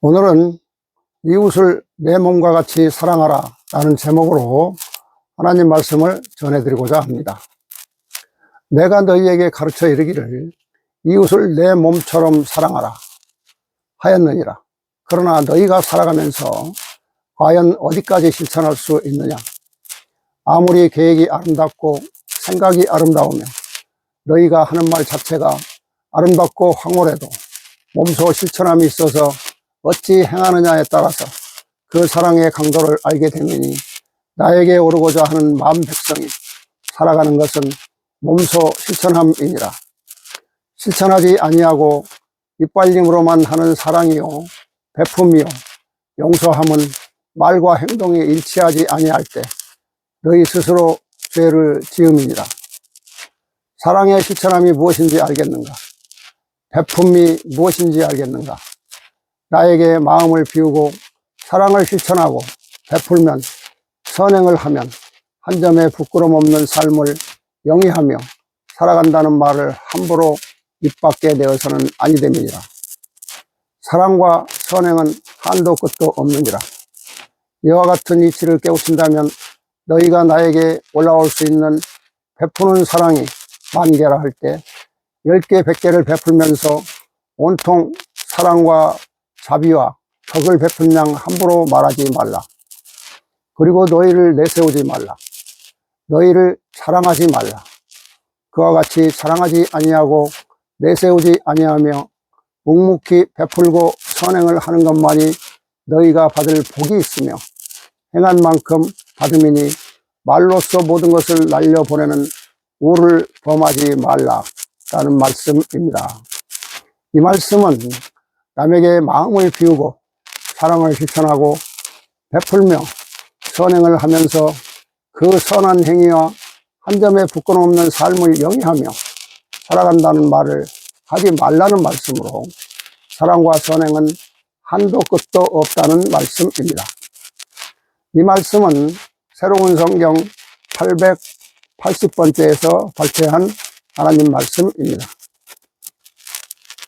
오늘은 이웃을 내 몸과 같이 사랑하라 라는 제목으로 하나님 말씀을 전해드리고자 합니다. 내가 너희에게 가르쳐 이르기를 이웃을 내 몸처럼 사랑하라 하였느니라. 그러나 너희가 살아가면서 과연 어디까지 실천할 수 있느냐? 아무리 계획이 아름답고 생각이 아름다우며 너희가 하는 말 자체가 아름답고 황홀해도 몸소 실천함이 있어서 어찌 행하느냐에 따라서 그 사랑의 강도를 알게 되느니 나에게 오르고자 하는 마음 백성이 살아가는 것은 몸소 실천함이니라. 실천하지 아니하고 이빨림으로만 하는 사랑이요 베품이요 용서함은 말과 행동이 일치하지 아니할 때 너희 스스로 죄를 지음이니라. 사랑의 실천함이 무엇인지 알겠는가? 베품이 무엇인지 알겠는가? 나에게 마음을 비우고 사랑을 실천하고 베풀면 선행을 하면 한 점의 부끄럼 없는 삶을 영위하며 살아간다는 말을 함부로 입 밖에 내어서는 아니 됨이니라. 사랑과 선행은 한도 끝도 없느니라. 이와 같은 이치를 깨우친다면 너희가 나에게 올라올 수 있는 베푸는 사랑이 만 개라 할 때 열 개, 백 개를 베풀면서 온통 사랑과 자비와 덕을 베푼 양 함부로 말하지 말라. 그리고 너희를 내세우지 말라. 너희를 자랑하지 말라. 그와 같이 자랑하지 아니하고 내세우지 아니하며 묵묵히 베풀고 선행을 하는 것만이 너희가 받을 복이 있으며 행한 만큼 받음이니 말로써 모든 것을 날려보내는 우를 범하지 말라 라는 말씀입니다. 이 말씀은 남에게 마음을 비우고 사랑을 실천하고 베풀며 선행을 하면서 그 선한 행위와 한 점의 부끄럼 없는 삶을 영위하며 살아간다는 말을 하지 말라는 말씀으로 사랑과 선행은 한도 끝도 없다는 말씀입니다. 이 말씀은 새로운 성경 880번째에서 발표한 하나님 말씀입니다.